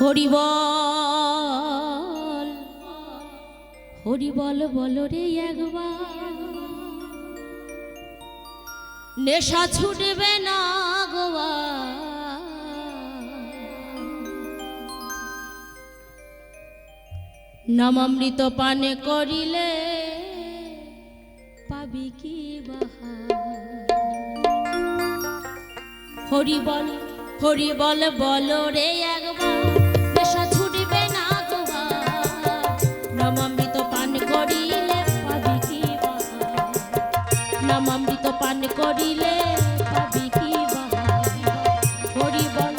হরিবল হরিবল বল রে একবার। নেশা ছুটবে না গোয়া নামামৃত পানে করিলে পাবি কি বাহার? হরি বল হরি বল বল রে নামামৃত পান করিলে পাবি কি হরি বল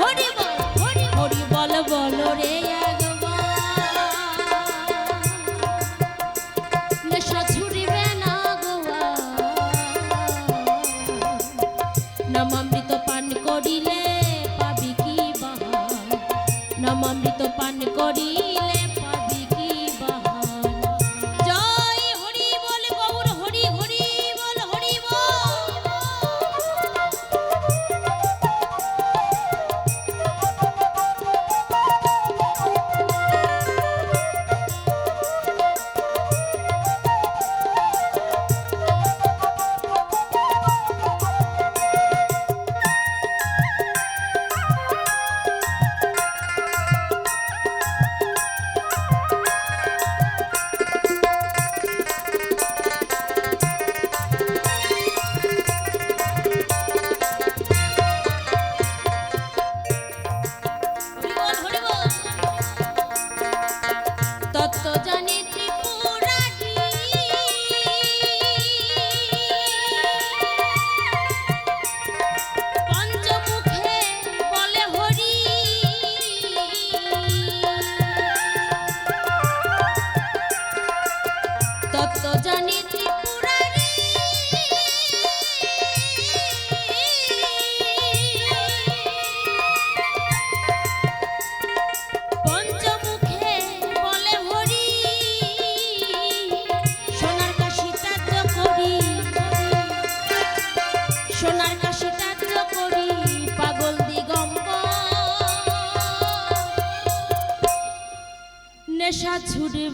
হরি বল হরি হরি বল বল রে নামামৃত পান করিলে পাবি কি বাহার নামামৃত পান করিলে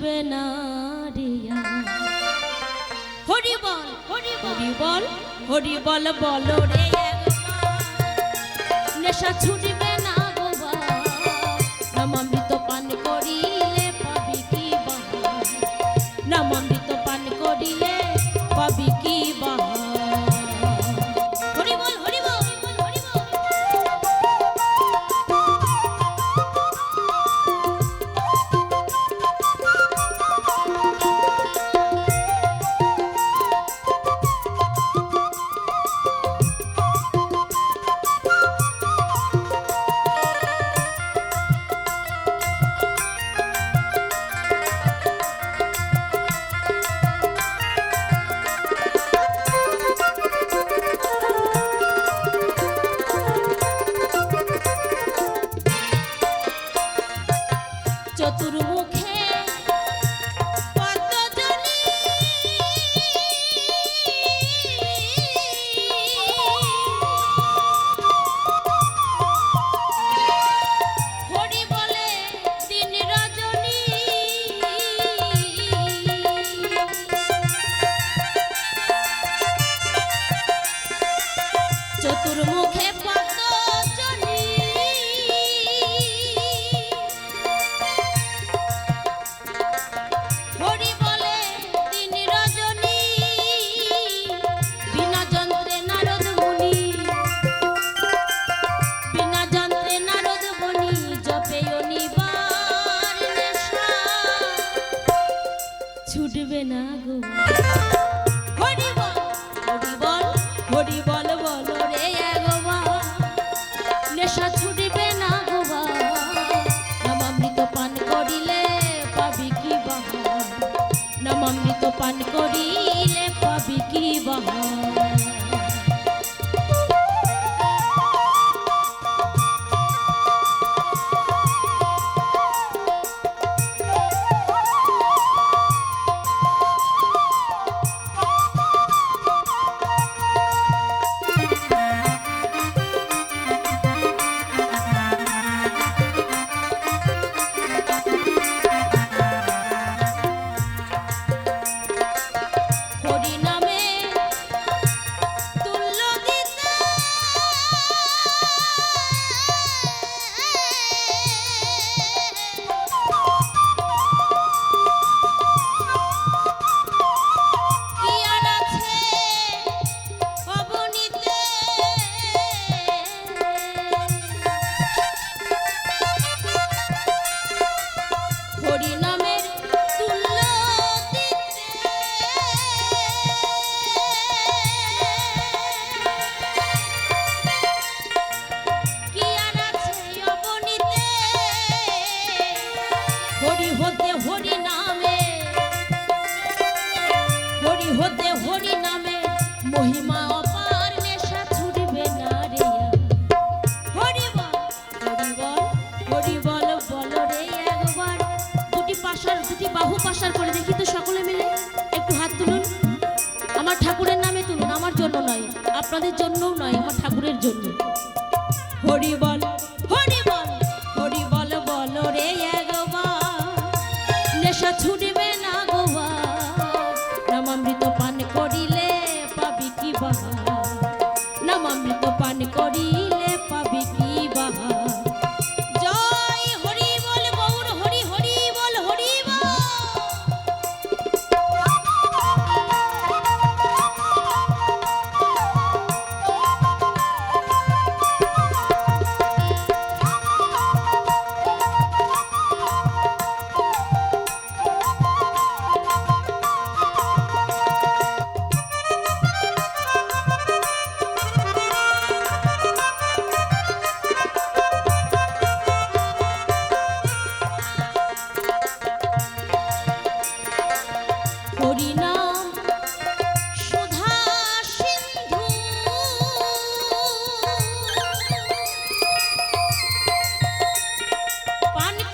ছুটবে না রিয়া হরি বল, হরি হরি বল হরি বল বল রে নেশা ছুটবে না গোবা নামামৃত পান করিলে করিলে পাবি কি বাহার জন্য নয়। পান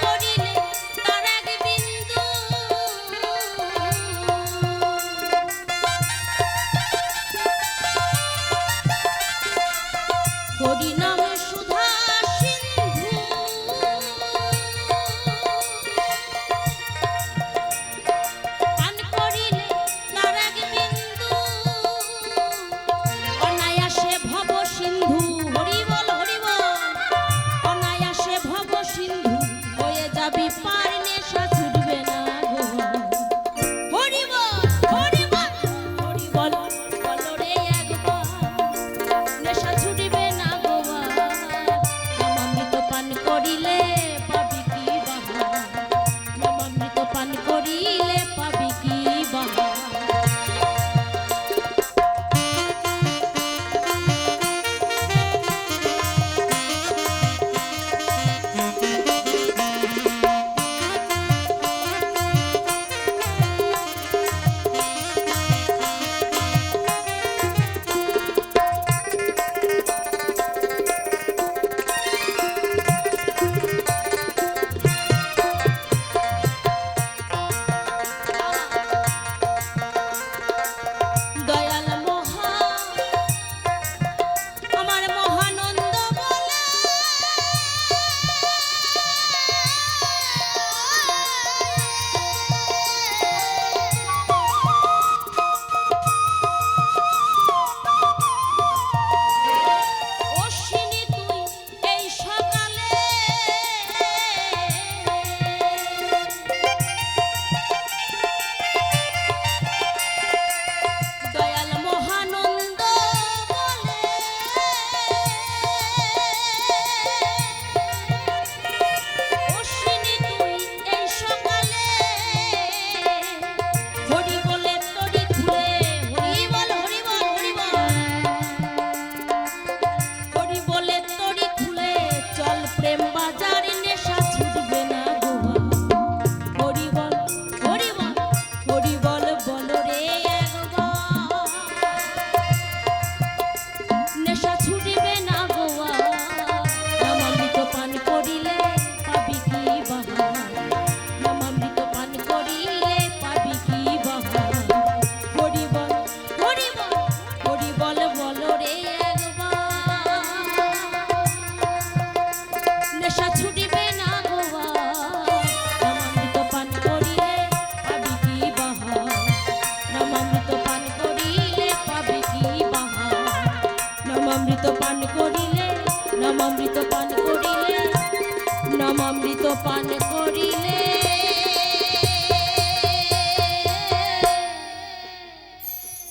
অমৃত পান করিলে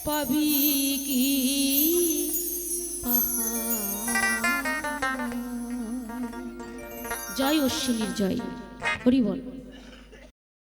পাবি কি জয় অশ্বিনীর জয়। হরিবল